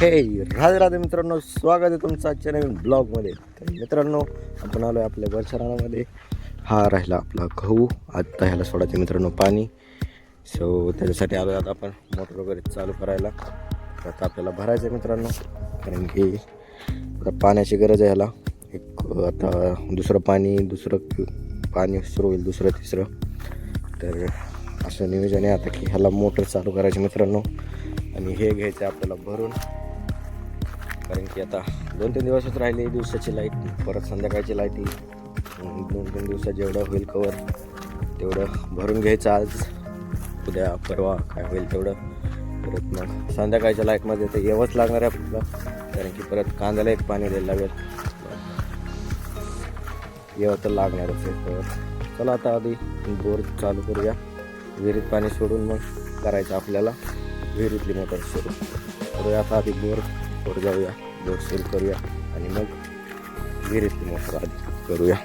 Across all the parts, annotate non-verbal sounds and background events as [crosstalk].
हे राधे राधे मित्रांनो स्वागत आहे तुमचं आजच्या नवीन ब्लॉगमध्ये. तर मित्रांनो आपण आलो आहे आपल्या वर्षरानामध्ये हा राहिला आपला गहू आत्ता ह्याला सोडायचं मित्रांनो पाणी. सो त्याच्यासाठी आलो आता आपण मोटर वगैरे चालू करायला. तर आता आपल्याला भरायचं आहे मित्रांनो कारण की आता पाण्याची गरज आहे ह्याला. एक आता दुसरं पाणी दुसरं पाणी सुरू होईल दुसरं तिसरं. तर असं नियोजन आहे आता की ह्याला मोटर चालू करायची मित्रांनो. आणि हे घ्यायचं आपल्याला भरून. कारण की आता दोन तीन दिवसच राहिले दिवसाची लाइट परत संध्याकाळची लाइट दोन तीन दिवसात जेवढं होईल कवर तेवढं भरून घ्यायचं आज. उद्या परवा काय होईल तेवढं. परत मग संध्याकाळच्या लाईटमध्ये तर यावंच लागणार आहे आपल्याला. कारण की परत कांद्याला एक पाणी द्यायला लागेल. यावं तर लागणारच आहे तर चला आता आधी बोर चालू करूया. विहिरीत पाणी सोडून मग करायचं आपल्याला. विहिरीतली मोटर सुरू करूया आता आधी बोर. वर जाऊया. बोट सेल करूया. आणि मग विहिरीतली मोटर आधी करूया.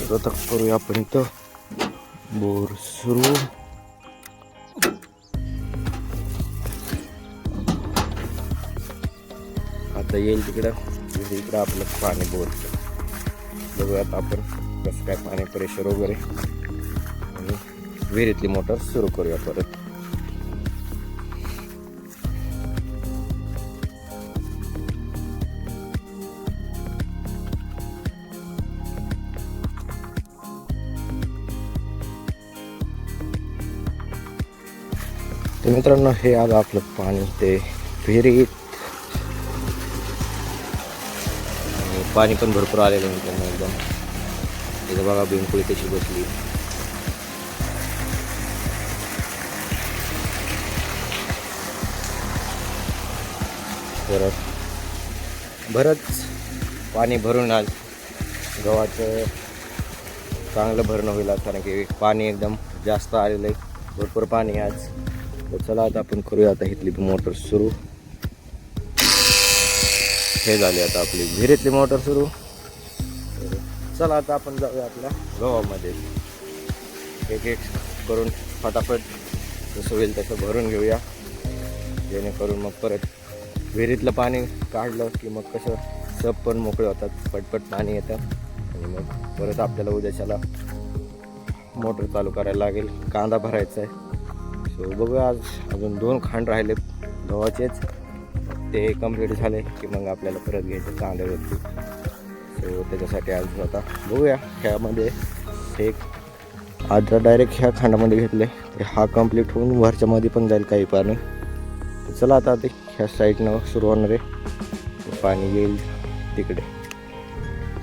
तर आता करूया आपण इथं. बोर सुरू. आता येईल तिकडं. इकडं आपलं पाणी बोरचं बघूया आता आपण कसं काय पाणी प्रेशर वगैरे. आणि विहिरीतली मोटर सुरू करूया परत. तर मित्रांनो हे आलं आपलं पाणी. ते विहिरीत. आणि पाणी पण भरपूर आलेलं मित्रांनो एकदम. इथं बघा बिंकुळी कशी बसली. परत बरंच पाणी भरून आज गव्हाचं चांगलं भरणं होईल कारण की पाणी एकदम जास्त आलेलं आहे. भरपूर पाणी आज. तर चला आता आपण करूया आता इथली मोटर सुरू. हे झाले आता आपली विहिरीतली मोटर सुरू. चला आता आपण जाऊया आपल्या गव्हामध्ये एक एक करून फटाफट जसं होईल तसं भरून घेऊया. जेणेकरून मग परत विहिरीतलं पाणी काढलं की मग कसं सब पण मोकळे होतात पटपट पाणी येतं आणि मग परत आपल्याला उद्याच्याला मोटर चालू करायला लागेल. कांदा भरायचा आहे. सो बघूया आज अजून दोन खांड राहिले गव्हाचेच. ते कंप्लीट झाले की मग आपल्याला परत घ्यायचे कांद्यावरती सो त्याच्यासाठी आज आता बघूया ह्यामध्ये एक आज डायरेक्ट ह्या खांडामध्ये घेतले. ते हा कंप्लीट होऊन वरच्यामध्ये पण जाईल काही पाणी. चला आता ते ह्या साईडनं सुरू होणार आहे. पाणी येईल तिकडे.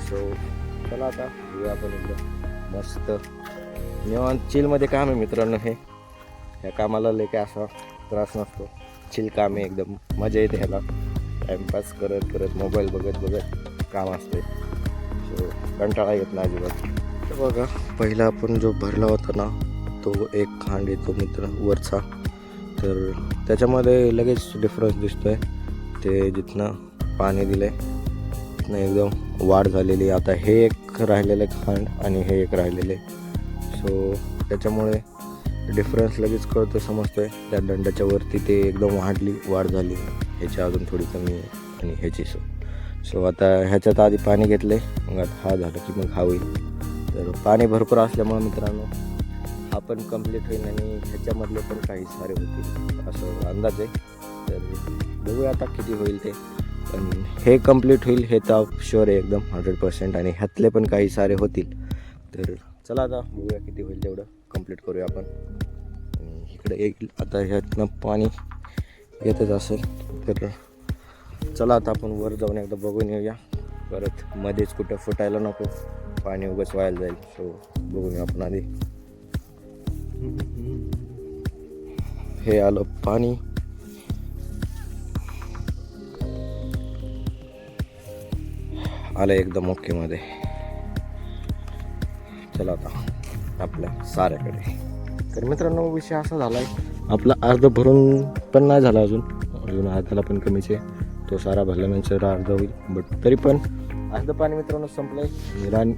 सो चला आता आपण एकदम मस्त. निवांत चिलमध्ये काम आहे मित्रांनो हे. ह्या कामाला लय काय असा त्रास नसतो. चिल काम आहे एकदम मजा येते ह्याला. टाईमपास करत करत मोबाईल बघत बघत काम असते. सो कंटाळा येत नाही अजिबात. तर बघा पहिला आपण जो भरला होता ना तो एक खांड येतो मित्र वरचा. तर त्याच्यामध्ये लगेच डिफरन्स दिसतो आहे ते जिथनं पाणी दिलं आहे तिथनं एकदम वाढ झालेली. आता हे एक राहिलेलं आहे खांड आणि हे एक राहिलेले. सो त्याच्यामुळे डिफरन्स लगेच कळतो आहे त्या दंडाच्या वरती ते एकदम वाढली वाढ झाली. ह्याची अजून थोडी कमी आहे आणि ह्याची सो. सो आता ह्याच्यात आधी पाणी घेतले मग आता हा झालं की मग हा होईल. तर पाणी भरपूर असल्यामुळे मित्रांनो हा पण कंप्लीट होईल आणि ह्याच्यामधले पण काही सारे होतील. असं अंदाज आहे. तर बघूया आता किती होईल ते. पण हे कंप्लीट होईल हे तर शुअर आहे एकदम हंड्रेड पर्सेंट आणि ह्यातले पण काही सारे होतील. तर चला आता बघूया किती होईल तेवढं. कंप्लीट करूया आपण. आणि इकडे येईल आता ह्यातनं पाणी येतच असेल तर चला आता आपण वर जाऊन एकदा बघून येऊया. परत मध्येच कुठं फुटायला नको पाणी उगाच व्हायला जाईल. सो बघून येऊ आपण आधी. हे आलं पाणी. आलं एकदम ओकेमध्ये चला आता. आपल्या साऱ्याकडे. तर मित्रांनो विषय असा झाला आहे आपला अर्ध भरून पण नाही झाला अजून. अजून अर्धाला पण कमीच आहे. तो सारा भरल्यानंतर अर्ध होईल बट तरी पण अर्ध पाणी मित्रांनो संपलं आहे रान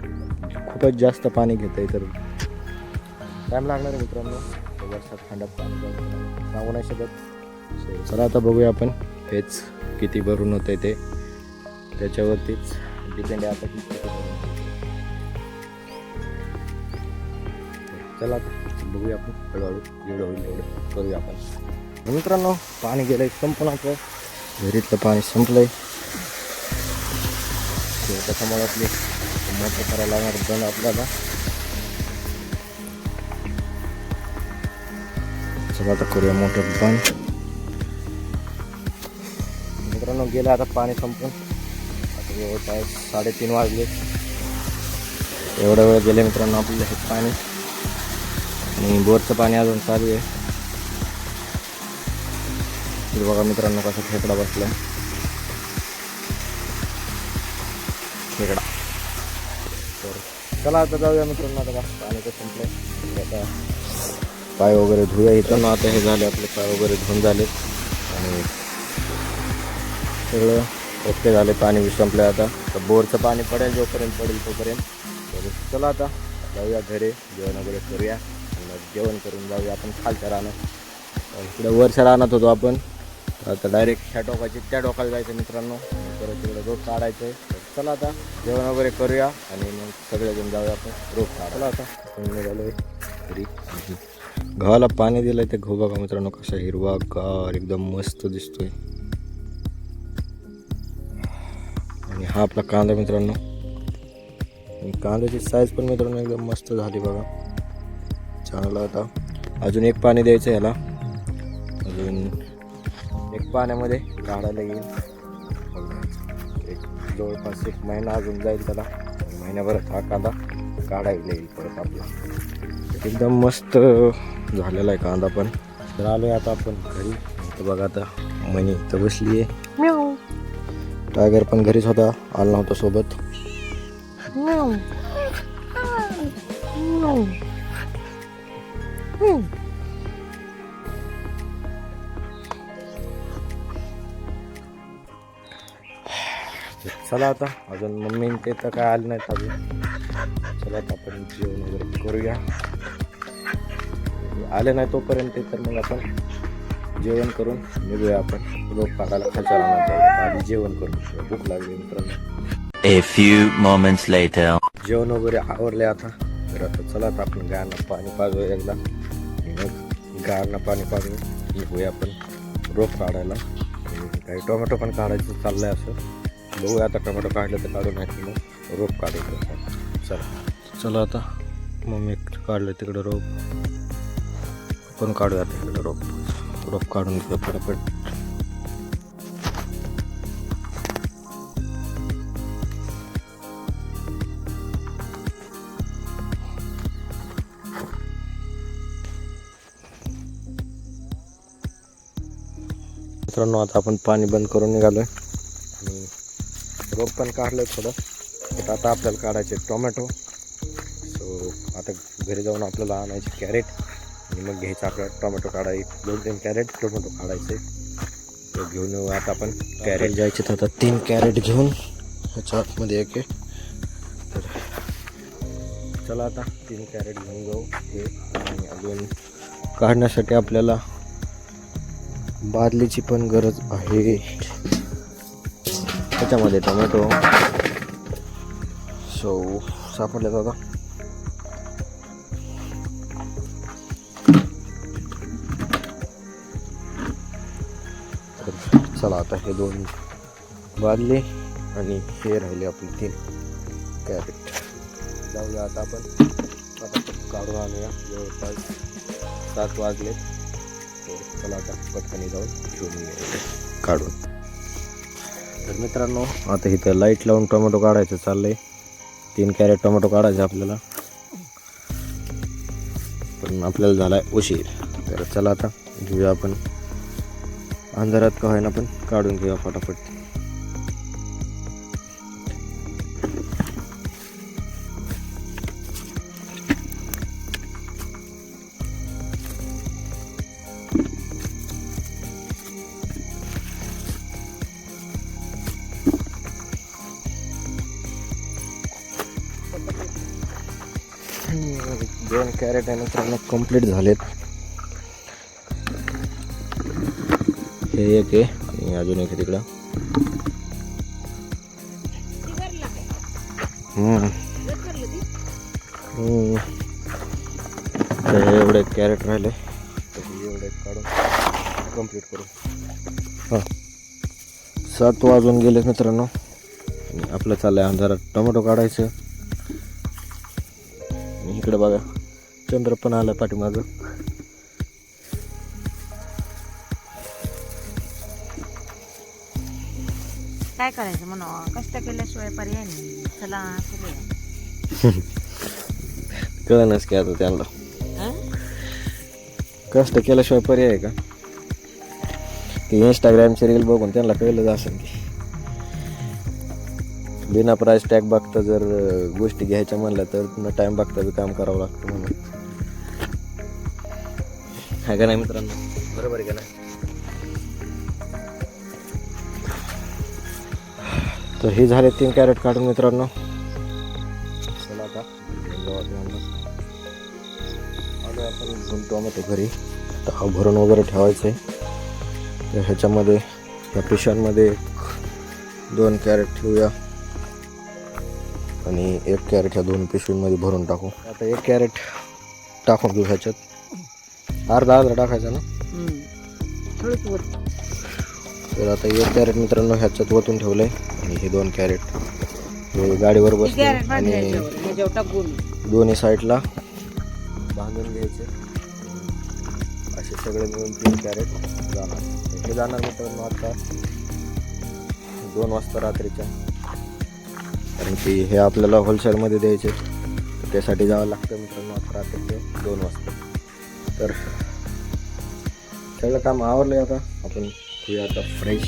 खूपच जास्त पाणी घेत आहे तर टाईम लागणार आहे मित्रांनो. वर्षात खंडात पाणी सांगू नाही शकत. चला आता बघूया आपण. हेच किती भरून होतं ते. त्याच्यावरतीच डिपेंड आहे आता की किती चला आता बघूया आपण. हळूहळू जेवढं होईल तेवढं करूया आपण. मित्रांनो पाणी गेलं संपून आपलं. विहिरीतलं पाणी संपलंय. आहे त्याच्यामुळे आपली मोठं करायला लागणार बंद आपल्याला. चला आता करूया मोटर बंद मित्रांनो गेलं आता पाणी संपून. आता जवळपास साडेतीन वाजले. एवढा वेळ गेले मित्रांनो आपल्याला हे पाणी. आणि बोरचं पाणी अजून चालू आहे बघा मित्रांनो कसा खेकडा बसला खेकडा तर चला आता जाऊया मित्रांनो आता पाणी तर संपलंय आता पाय वगैरे धुया इथं ना आता हे झाले आपले पाय वगैरे धुवून झाले आणि सगळं ओके झाले पाणी बी संपलं आता तर बोरचं पाणी पडेल जोपर्यंत पडेल तोपर्यंत तर चला आता जाऊया घरी जेवण वगैरे करूया जेवण करून जाऊया आपण खालच्या रानात. इकडे वरच्या रानात होतो आपण. तर आता डायरेक्ट ह्या टोकाची त्या टोकाला जायचं मित्रांनो. परत तिकडे रोप काढायचं आहे तर चला आता जेवण वगैरे करूया आणि मग सगळेजण जाऊया आपण रोप काढ चला आता. निघालोय घरी. गव्हाला पाणी दिलंय ते गहू बघा मित्रांनो कसा हिरवा गार एकदम मस्त दिसतोय. आणि हा आपला कांदा मित्रांनो. कांद्याची साईज पण मित्रांनो एकदम मस्त झाली बघा. चांगला आता अजून एक पाणी द्यायचं याला. अजून एक पाण्यामध्ये काढायला येईल. एक जवळपास एक महिना अजून जाईल त्याला. महिन्याभरात हा कांदा काढायला येईल परत आपला. एकदम मस्त झालेला आहे कांदा पण. तर आलोय आता आपण घरी. तर बघा आता मनी इथं बसली आहे. टायगर पण घरीच होता. आला नव्हता सोबत. चला आता. अजून मम्मी ते तर काय आले नाहीत अजून. चला आता आपण जेवण वगैरे करूया. आले नाही तोपर्यंत तर मग आपण जेवण करून निघूया आपण. खालच्या रानात जाऊ. आधी जेवण करू. भूक लागली मित्रांनो. A few moments later. जेवण वगैरे आवरले आता. तर आता चला आता आपण गायांना पाणी पाजूया एकदा. मग गायांना पाणी पाजून निघूया आपण रोप काढायला. काही टोमॅटो पण काढायचं चाललंय असं. बघूया आता टोमॅटो काढलं तर काढून नाही मग रोप काढून चला. चला आता. मग मी काढलं तिकडं रोप. पण काढूया तिकडं रोप. रोप काढून घेऊ फटाफट. मित्रांनो आता आपण पाणी बंद करून निघालो आहे आणि रोप पण काढलं थोडं. तर आता आपल्याला काढायचे टोमॅटो. सो आता घरी जाऊन आपल्याला आणायचे कॅरेट. आणि मग घ्यायचं आपल्याला टोमॅटो काढाय दोन तीन कॅरेट टोमॅटो काढायचे. तो घेऊन येऊ आता आपण कॅरेट. जायचे तर आता तीन कॅरेट घेऊन. ह्याच्या आतमध्ये एक आहे. तर चला आता तीन कॅरेट घेऊन जाऊ. हे आणि अजून काढण्यासाठी आपल्याला बादलीची पण गरज आहे. त्याच्यामध्ये टोमॅटो. सो सापडले दादा चला आता हे दोन बादली आणि हे राहिले आपले तीन कॅरेट. जाऊया आता आपण. आता काढून आणूया. जवळपास सात वाजले. चला आता पटकन जाऊन घेऊन काढून. तर मित्रांनो आता इथं लाइट लावून टोमॅटो काढायचं चाललंय. तीन कॅरेट टोमॅटो काढायचे आपल्याला. पण आपल्याला झाला आहे उशीर. तर चला आता घेऊया आपण. अंधारात का होईना पण काढून घेऊया फटाफट. कॅरेट आहे मित्रांनो कंप्लीट झालेत. हे एक आहे आणि अजून एक तिकडं. हे एवढे कॅरेट राहिले. एवढे काढून कंप्लीट करू. हां. सात वाजून गेले मित्रांनो. आणि आपलं चाललं आहे अंधारात टोमॅटो काढायचं. इकडे बघा. चंद्र पण आलं पाठीमागं. काय करायचं म्हणा? कष्ट केल्याशिवाय पर्याय नाही. चला. [laughs] कळणच की आता त्यांना? कष्ट केल्याशिवाय पर्याय आहे का? ते इंस्टाग्रामचे रील बघून त्यांना कळलं असेल की. बिना प्राईस टॅग बघता जर गोष्टी घ्यायच्या म्हणल्या तर पुन्हा टाइम बघता बी काम करावं लागतं म्हणून. आहे का नाही मित्रांनो? बरोबर आहे का नाही? तर हे झाले तीन कॅरेट काढून मित्रांनो. चला आता. जाऊ आलो आपण टोमॅटो घरी. तर हा भरून वगैरे ठेवायचं आहे तर ह्याच्यामध्ये या पिशांमध्ये दोन कॅरेट ठेवूया. आणि एक कॅरेट ह्या दोन पिशवींमध्ये भरून टाकू. आता एक कॅरेट टाकून घेऊ ह्याच्यात. अर्धा अर्धा टाकायचा ना? हम्म. थोडंच वर. तर आता एक कॅरेट मित्रांनो ह्याच्यात ओतून ठेवलं आहे आणि हे दोन कॅरेट. हे गाडीवर कॅरेट बांधली आणि टाकून. दोन्ही साईडला बांधून घ्यायचे. असे सगळे मिळून तीन कॅरेट जाणार. हे जाणार मित्रांनो आता दोन वाजता रात्रीच्या. कारण की हे आपल्याला होलसेलमध्ये द्यायचे. त्यासाठी जावं लागतं मित्रांनो आता रात्रीचे दोन वाजता. तर सगळं काम आवरलं आहे आता. आपण घेऊया आता फ्रेश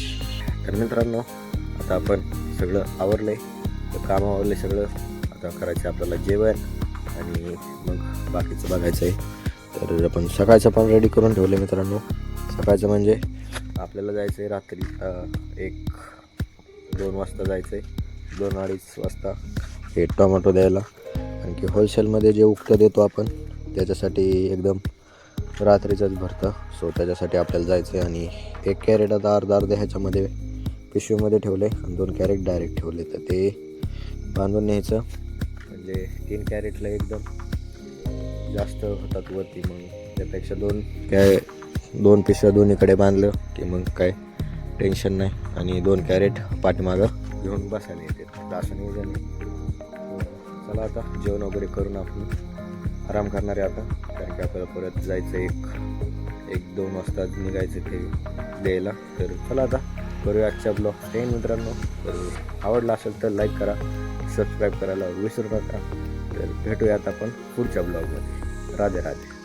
तर मित्रांनो आता आपण सगळं आवरलं आहे तर काम आवरलं सगळं. आता करायचं आपल्याला जेवण आणि मग बाकीचं बघायचं आहे. तर आपण सकाळचं पण रेडी करून ठेवलं मित्रांनो. सकाळचं म्हणजे आपल्याला जायचं आहे रात्री एक दोन वाजता जायचं आहे दोन अडीच वाजता हे टोमॅटो द्यायला. आणखी होलसेलमध्ये जे उक्तं देतो आपण त्याच्यासाठी एकदम रात्रीचंच भरतं. सो त्याच्यासाठी आपल्याला जायचं आहे आणि एक कॅरेट आता अर्धा अर्धा ह्याच्यामध्ये पिशवीमध्ये ठेवले आणि दोन कॅरेट डायरेक्ट ठेवले तर ते बांधून न्यायचं. म्हणजे तीन कॅरेटला एकदम जास्त होतात वरती मग त्यापेक्षा दोन कॅ दोन पिशव्या दोन्हीकडे बांधलं की मग काय टेन्शन नाही. आणि दोन कॅरेट पाठीमागं घेऊन बसायला येते. तर वजन चला आता जेवण वगैरे करून आपण आराम करणार आहे आता. कारण की आपल्याला परत जायचं एक एक दोन वाजता निघायचं ते द्यायला. तर चला आता करूया आजच्या ब्लॉग काही मित्रांनो. तर आवडला असेल तर लाईक करा सबस्क्राईब करायला विसरू नका. तर भेटूयात आपण पुढच्या ब्लॉगमध्ये राधे राधे.